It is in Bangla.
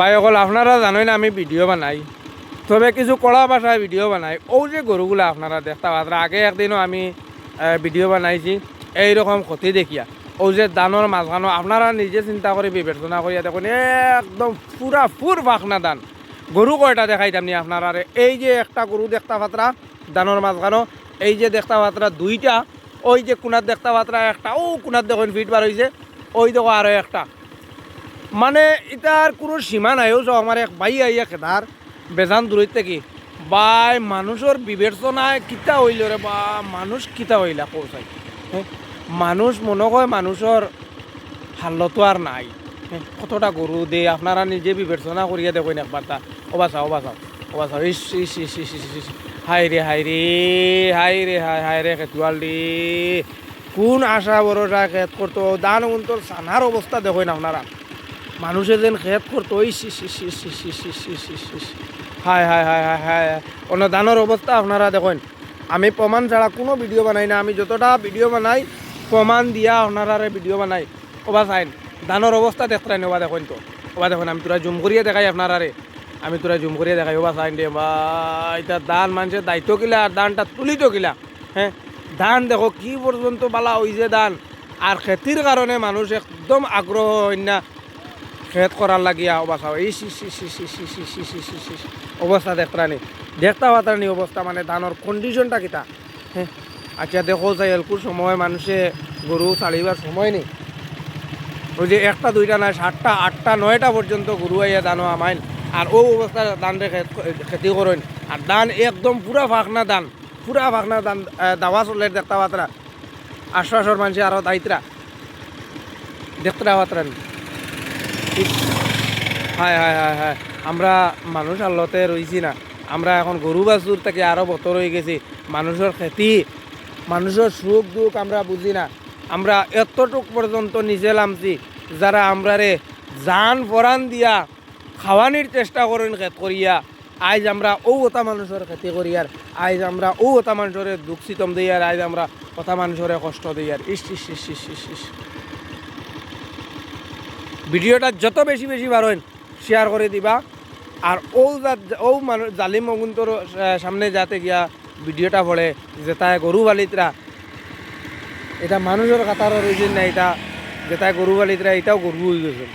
ভাই, অকল আপনারা জানেন আমি ভিডিও বানাই। তবে কিছু কড়া ভাষায় ভিডিও বানাই। ও যে গরুগুলা আপনারা দেখতে পাত্রা, আগে একদিনও আমি ভিডিও বানাইছি। এইরকম ক্ষতি দেখিয়া। ও যে দানৰ মাঝখানো আপনারা নিজে চিন্তা করে বিবেচনা করিয়া দেখুন, একদম পুরা ফুর ফাঁকনা দান। গরু কয়টা দেখাইতাম নি আপনারা এই যে একটা গরু দেখতা পাত্রা দানোর মাঝখানো এই যে দেখতা পাত্রা দুইটা ওই যে কোনার দেখতা পাত্রা একটা ও কোনার দেখুন ফিট বার হয়েছে ওই দেখো আরও একটা। মানে এটার কোনো সীমা নাই ও আমার এক ভাই আইয়া খেদার বেজান দূরত থেকে। বাই মানুষের বিবেচনায় কিতা হইল রে বা মানুষ কিতা হইলা হ্যাঁ মানুষ মনে হয় মানুষের হাল্লতো আর নাই। কতটা গরু দে আপনারা নিজে বিবেচনা করিয়া দেখুন একবার তা চাও ওবা চাও ইস ইস ইস ইস ইস ইস হাই রে হাই রে হাই রে হাই হাই রে খেতুয়াল রে কোন আশা ভরসা খেত করতো দান উন্তর সানার অবস্থা দেখুন আপনারা মানুষের যেন খেপ করতো, ওই হায় হায় হায় হায় হায়। অনুদানের অবস্থা আপনারা দেখেন। আমি প্রমাণ ছাড়া কোনো ভিডিও বানাই না। আমি যতটা ভিডিও বানাই, প্রমাণ দিয়া আপনারা ভিডিও বানাই। ওবা চাইন দানের অবস্থা দেখতে ওবা দেখেন তো। ওবা দেখেন, আমি তোরা জুম করিয়ে দেখাই আপনারা রে আমি তোরা জুম করিয়ে দেখাই ওবা চাইন দিয়ে বা এটা দান মানছে, দায়িত্ব কিলা, আর দানটা তুলিত কিলা হ্যাঁ ধান দেখো, কি পর্যন্ত বালা যে ধান আর খেতির কারণে মানুষ একদম আগ্রহ হয় না। খেত করার লাগিয়া অবস্থা এই অবস্থা প্রাণী দেখতা পাতারানি অবস্থা মানে ধানের কন্ডিশনটা কিতা হ্যাঁ আচ্ছা দেখো যায় এলকুর সময় মানুষে গরু চালিবার সময় নেই ওই যে একটা দুইটা নয় সাতটা আটটা নয়টা পর্যন্ত গরু আইয়া দানো আমাইন আর ও অবস্থা দান খেতি করেন আর দান একদম পুরা ফাঁকনা দান পুরা ফাঁকনা দান দাওয়া চলে দেখতা পাতরা আশ্বাসর মানুষে আরও দায়িত্রা দেখতে পাতরা ইস, হায় হায় হায় হায়। আমরা মানুষ আল্লতে রইছি না। আমরা এখন গরু বাছুর থেকে আরও বতর হয়ে গেছি। মানুষের খেতি মানুষের সুখ দুঃখ আমরা বুঝি না। আমরা এতটুক পর্যন্ত নিজে নামছি যারা আমরারে জান পরাণ দিয়া খাওয়ানির চেষ্টা করেন খেত করিয়া। আজ আমরা ও ওটা মানুষের খেতি করিয়ার। আজ আমরা ও ওটা মানুষের দুঃখ সিতম দিয়ার। আজ আমরা ওটা মানুষের কষ্ট দিয়ার। ইস ইস ইস ইস ইস ইস। ভিডিওটা যত বেশি বেশি পারেন শেয়ার করে দিবা। আর ও যা- ও মানুষ জালিম মগুন্তর সামনে যাতে গিয়া ভিডিওটা পড়ে তাই গরু বালিতরা এটা মানুষের কাতার রয়েছে না এটা যেটায় গরু বালিতরা এটাও গরু হয়ে গেছে।